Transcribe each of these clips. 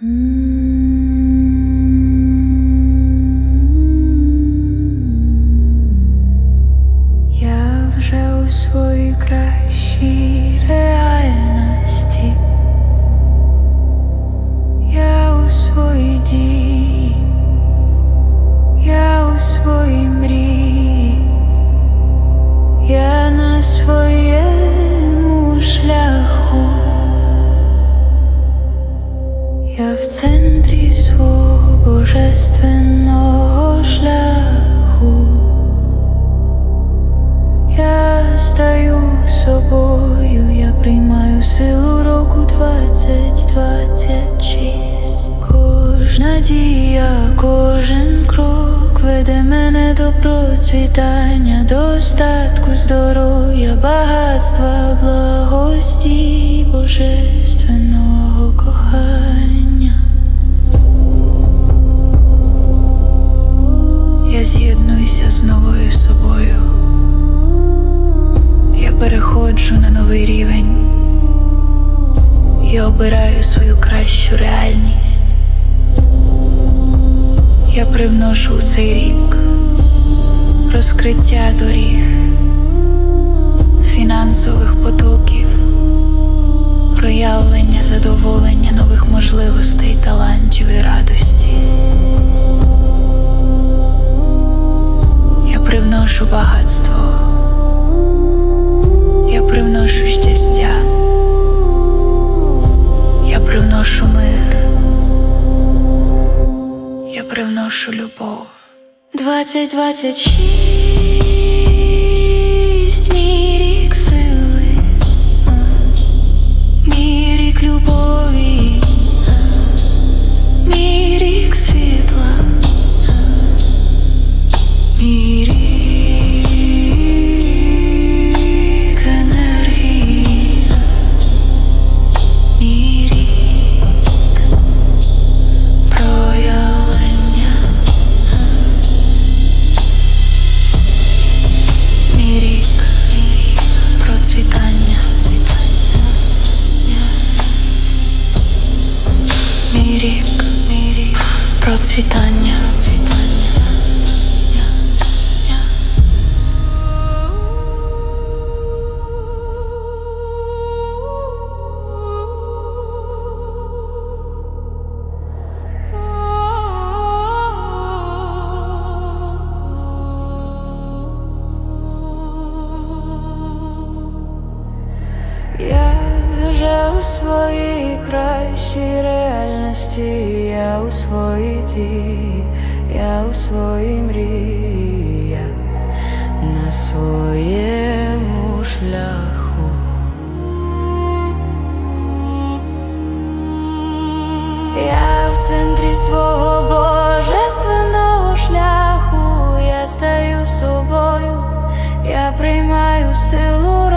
Я я в центрі свого божественного шляху. Я стаю собою, я приймаю силу року двадцять двадцять шість. Кожна дія, кожен крок веде мене до процвітання, достатку, здоров'я, багатства, благості, божественного обираю свою кращу реальність. Я привношу у цей рік розкриття доріг, фінансових потоків, проявлення задоволення нових можливостей, талантів і радості. Я привношу багатство. Я привношу щастя. Привношу любов. Двадцять двадцять шість Я вже у своїй кращій реальності, я у своїй дії, я у своїй мрії, на своєму шляху. Я в центрі свого божественного шляху, я стаю собою, я приймаю силу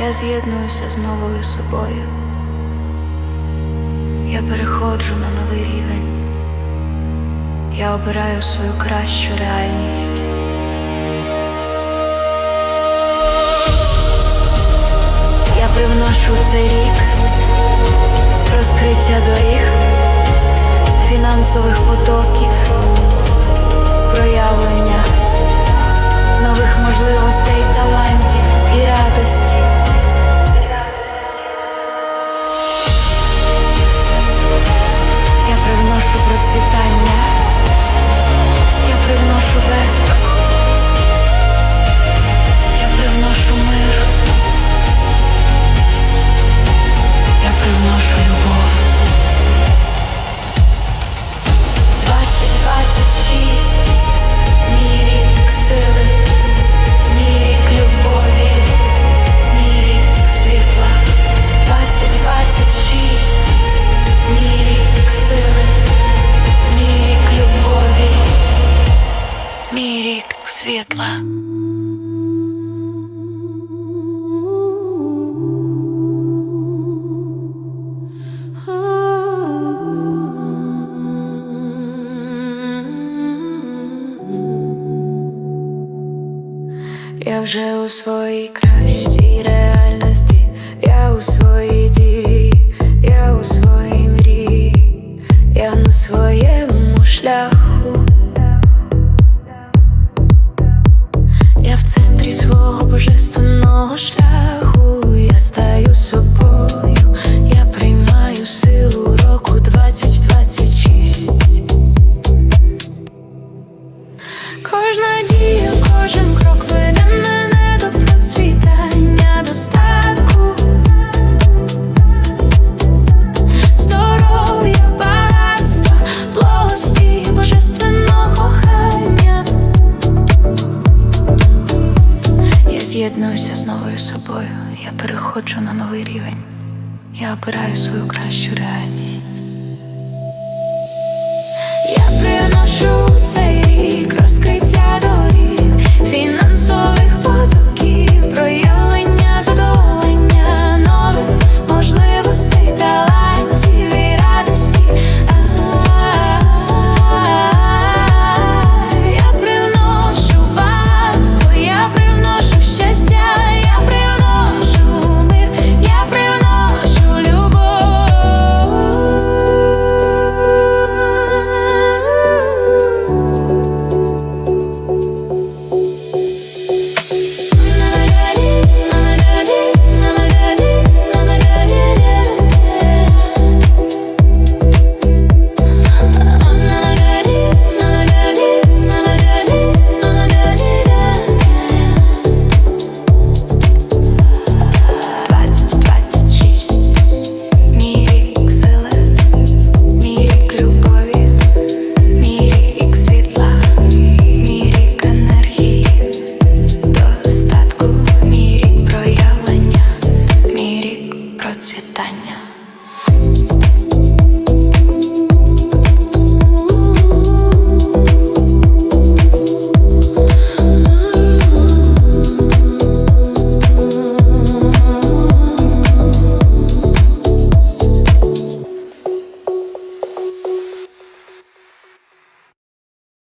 Я з'єднуюся з новою собою. Я переходжу на новий рівень. Я обираю свою кращу реальність. Я привношу цей рік розкриття доріг, фінансових потоків, проявлення нових можливостей, талантів вже у своїй кращій реальності, я у своїй дії, я у своїй мрії, я на своєму шляху. Я в центрі свого божественного шляху, з'єднуюся з новою собою, я переходжу на новий рівень, я обираю свою кращу реальність. Я приношу цей рік розкриття доріг.